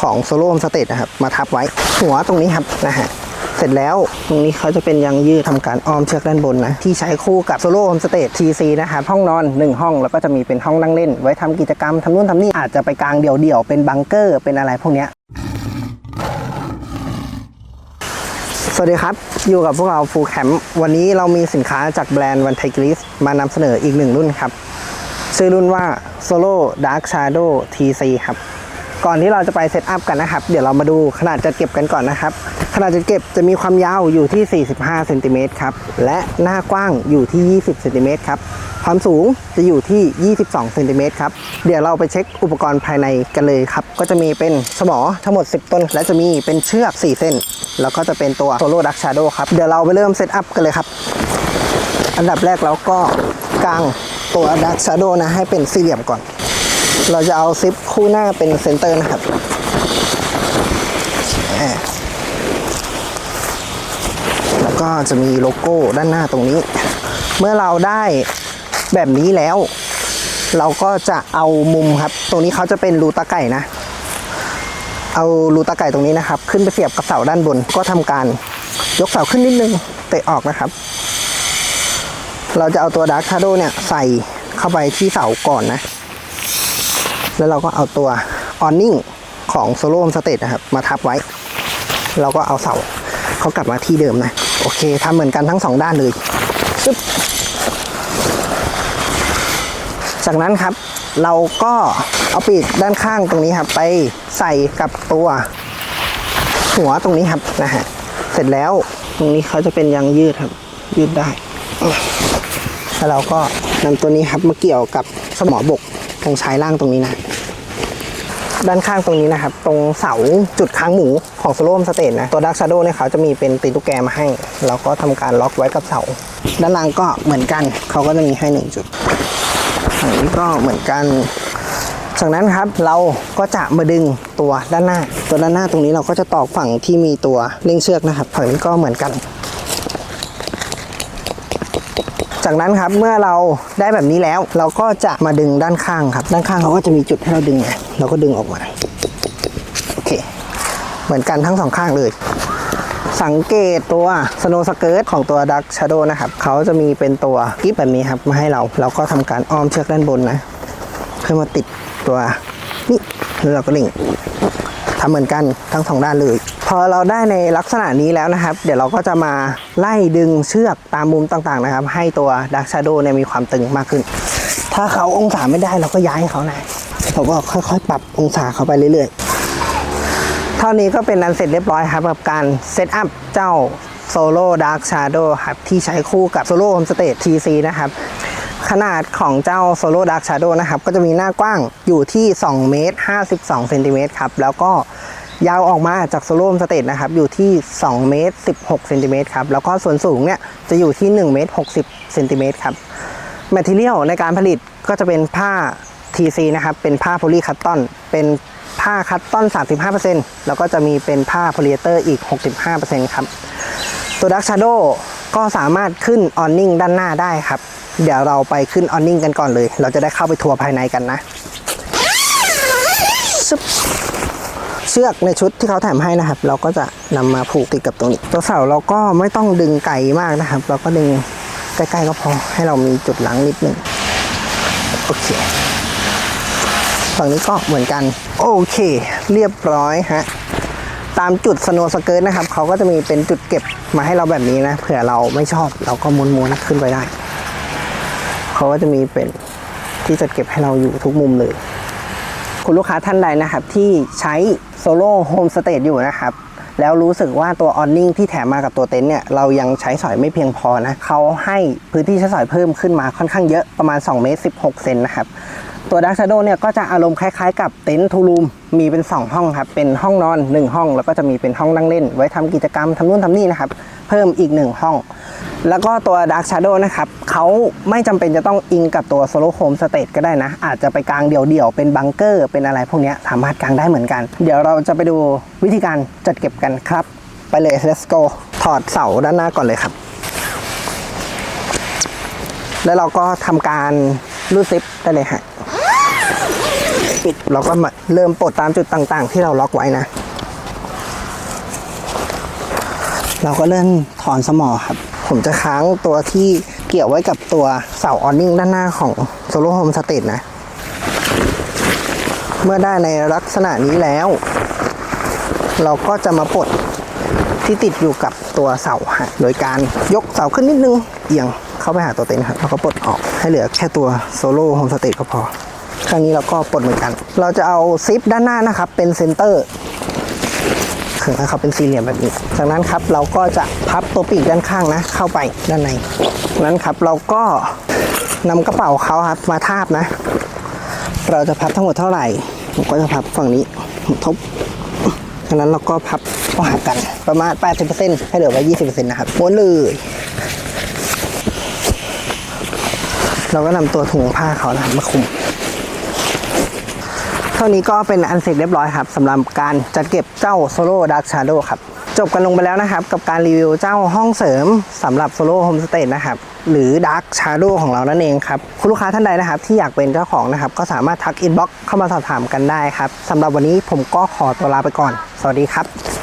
ของโซโล่สเตทนะครับมาทับไว้ หัวตรงนี้ครับนะฮะเสร็จแล้วตรงนี้เขาจะเป็นยางยืดทำการอ้อมเชือกด้านบนนะ ที่ใช้คู่กับโซโล่โฮมสเตท TC นะครับห้องนอน 1 ห้องแล้วก็จะมีเป็นห้องนั่งเล่น ไว้ทำกิจกรรมทำนู่นทำนี่อาจจะไปกลางเดี่ยวๆ เป็นบังเกอร์เป็นอะไรพวกเนี้ยสวัสดีครับ อยู่กับพวกเราฟูแคมป์วันนี้เรามีสินค้าจากแบรนด์วันไทกริสมานำเสนออีกหนึ่งรุ่นครับ ชื่อรุ่นว่า Solo Dark Shadow TC ครับ ก่อนที่เราจะไปเซตอัพกันนะครับ เดี๋ยวเรามาดูขนาดจัดเก็บกันก่อนนะครับ ขนาดจัดเก็บจะมีความยาวอยู่ที่ 45เซนติเมตรครับ และหน้ากว้างอยู่ที่ 20เซนติเมตรครับ ความสูงจะอยู่ที่ 22เซนติเมตรครับ เดี๋ยวเราไปเช็คอุปกรณ์ภายในกันเลยครับ ก็จะมีเป็นสมอทั้งหมด 10 ต้น และจะมีเป็นเชือก 4 เส้น แล้วก็จะเป็นตัว Solo Dark Shadow ครับ เดี๋ยวเราไปเริ่มเซตอัพกันเลยครับ อันดับแรกเราก็กางตัว Dark Shadow นะให้เป็นสี่เหลี่ยมก่อน เราจะเอาซิปคู่หน้าเป็นเซนเตอร์นะครับแล้วก็จะมีโลโก้ด้านหน้าตรงนี้ เมื่อเราได้แบบนี้แล้ว เราก็จะเอามุมครับ ตรงนี้เขาจะเป็นรูตะไก่นะ เอารูตะไก่ตรงนี้นะครับ ขึ้นไปเสียบกับเสาด้านบน ก็ทำการยกเสาขึ้นนิดนึงเตะออกนะครับ เราจะเอาตัวดาร์คชาโดเนี่ยใส่เข้าไปที่เสาก่อนนะ แล้วเราก็เอาตัวออนนิ่งของโซโล่สเตทนะครับมาทับไว้ เราก็เอาเสาเขากลับมาที่เดิมนะ โอเคทำเหมือนกันทั้งสองด้านเลยซึบจากนั้นครับเราก็เอาปีกด้านข้างตรงนี้ครับ ไปใส่กับตัวหัวตรงนี้ครับนะฮะเสร็จแล้วตรงนี้เขาจะเป็นยางยืดครับ ยืดได้แล้วเราก็นำตัวนี้ครับมาเกี่ยวกับสมอบก รงชายล่างตรงนี้นะ ด้านข้างตรงนี้นะครับ ตรงเสาจุดค้างหมูของโซโลมสเตทนะ ตัวดักชาโดเนี่ยเขาจะมีเป็นตีลูกแกมาให้ เราก็ทำการล็อกไว้กับเสา ด้านล่างก็เหมือนกัน เขาก็จะมีให้หนึ่งจุดอันนี้ก็เหมือนกันจากนั้นครับเราก็จะมาดึงตัวด้านหน้า ตัวด้านหน้าตรงนี้เราก็จะตอกฝั่งที่มีตัวเร่งเชือกนะครับฝั่งนี้ก็เหมือนกัน จากนั้นครับเมื่อเราได้แบบนี้แล้ว เราก็จะมาดึงด้านข้างครับ ด้านข้างเขาก็จะมีจุดให้เราดึงไงเราก็ดึงออกมาโอเค เหมือนกันทั้งสองข้างเลยสังเกตตัวสโนสเกิร์ตของตัวดักชาโดนะครับ เขาจะมีเป็นตัวกิฟแบบนี้ครับมาให้เรา เราก็ทำการอ้อมเชือกด้านบนนะเพื่อมาติดตัวนี่แล้วเราก็ดึง ทำเหมือนกันทั้งสองด้านเลย พอเราได้ในลักษณะนี้แล้วนะครับ เดี๋ยวเราก็จะมาไล่ดึงเชือกตามมุมต่างๆนะครับ ให้ตัวดักชาโดเนี่ยมีความตึงมากขึ้น ถ้าเขาองศาไม่ได้เราก็ย้ายเขานะเราก็ค่อยๆ ปรับองศาเขาไปเรื่อยๆ เท่านี้ก็เป็นอันเสร็จเรียบร้อยครับกับการเซตอัพเจ้า Solo Dark Shadow ครับที่ใช้คู่กับ Solo Home Stage TC นะครับ ขนาดของเจ้า Solo Dark Shadow นะครับ ก็จะมีหน้ากว้างอยู่ที่ 2 เมตร 52เซนติเมตรครับ แล้วก็ยาวออกมาจาก Solo Home Stage นะครับ อยู่ที่ 2 เมตร 16เซนติเมตรครับ แล้วก็ส่วนสูงเนี่ยจะอยู่ที่ 1 เมตร 60เซนติเมตรครับแมทเทียลในการผลิตก็จะเป็นผ้า TC นะครับ เป็นผ้าโพลีคัตตอน เป็นผ้าคัตตอน 35%แล้วก็จะมีเป็นผ้าโพลีเอสเตอร์อีก 65%ครับตัวดักชาโดก็สามารถขึ้นออนนิ่งด้านหน้าได้ครับ เดี๋ยวเราไปขึ้นออนนิ่งกันก่อนเลย เราจะได้เข้าไปทัวร์ภายในกันนะเชือกในชุดที่เขาแถมให้นะครับ เราก็จะนำมาผูกติดกับตรงนี้ ตัวเสาเราก็ไม่ต้องดึงไกลมากนะครับ เราก็ดึงใกล้ๆก็พอให้เรามีจุดหลังนิดนึงโอเคฝั่งนี้ก็เหมือนกัน โอเค เรียบร้อยฮะตามจุดสโนสเกิร์ตนะครับ เขาก็จะมีเป็นจุดเก็บมาให้เราแบบนี้นะเผื่อเราไม่ชอบเราก็ม้วนๆขึ้นไปได้ เขาก็จะมีเป็นที่จัดเก็บให้เราอยู่ทุกมุมเลย คุณลูกค้าท่านใดนะครับ ที่ใช้โซโล่โฮมสเต e อยู่นะครับ แล้วรู้สึกว่าตัวออนนิ่งที่แถมมากับตัวเต็นท์เนี่ย เรายังใช้สอยไม่เพียงพอนะเขาให้พื้นที่ใช้สอยเพิ่มขึ้นมาค่อนข้างเยอะประมาณ2เมตร16เซนนะครับตัวดักชาโดเนี่ยก็จะอารมณ์คล้ายๆกับเต็นท์ทูรูมมีเป็น 2 ห้องครับ เป็นห้องนอน 1 ห้อง แล้วก็จะมีเป็นห้องนั่งเล่น ไว้ทำกิจกรรมทำนู่นทำนี่นะครับ เพิ่มอีก 1 ห้อง แล้วก็ตัว Dark Shadow นะครับเขาไม่จำเป็นจะต้องอิงกับตัว Solo Home Stage ก็ได้นะ อาจจะไปกลางเดี่ยวๆ เป็นบังเกอร์ เป็นอะไรพวกนี้สามารถกางได้เหมือนกัน เดี๋ยวเราจะไปดูวิธีการจัดเก็บกันครับ ไปเลย let's go ถอดเสาด้านหน้าก่อนเลยครับ แล้วเราก็ทำการรูดซิปได้เลยฮะปิดเราก็มาเริ่มปลดตามจุดต่างๆ ที่เราล็อกไว้นะ เราก็เริ่มถอนสมอครับ ผมจะค้างตัวที่เกี่ยวไว้กับตัวเสาออนนิ่งด้านหน้าของโซโล่โฮมสเตทนะ เมื่อได้ในลักษณะนี้แล้ว เราก็จะมาปลดที่ติดอยู่กับตัวเสาฮะโดยการยกเสาขึ้นนิดนึง เอียงเข้าไปหาตัวเต็นท์ครับแล้วก็ปลดออกให้เหลือแค่ตัวโซโล่โฮมสเตทก็พอ ครั้งนี้เราก็ปลดเหมือนกัน เราจะเอาซิปด้านหน้านะครับ เป็นเซนเตอร์ เขาเป็นสี่เหลี่ยมแบบนี้ จากนั้นครับเราก็จะพับตัวปีกด้านข้างนะ เข้าไปด้านในนั้นครับเราก็นำกระเป๋าเขาครับมาทาบนะ เราจะพับทั้งหมดเท่าไหร่ผมก็จะพับฝั่งนี้ทบจากนั้นเราก็พับเข้าหากันประมาณ 80%ให้เหลือไว้ 20%นะครับม้วนเลยเราก็นำตัวถุงผ้าเขานะมาคลุม เท่านี้ก็เป็นอันเสร็จเรียบร้อยครับสำหรับการจัดเก็บเจ้า Solo Dark Shadow ครับจบกันลงไปแล้วนะครับ กับการรีวิวเจ้าห้องเสริมสำหรับโซโล่โฮมสเตย์นะครับหรือ Dark Shadow ของเรานั่นเองครับ คุณลูกค้าท่านใดนะครับ ที่อยากเป็นเจ้าของนะครับ ก็สามารถทักอินบ็อกเข้ามาสอบถามกันได้ครับสำหรับวันนี้ผมก็ขอตัวลาไปก่อน สวัสดีครับ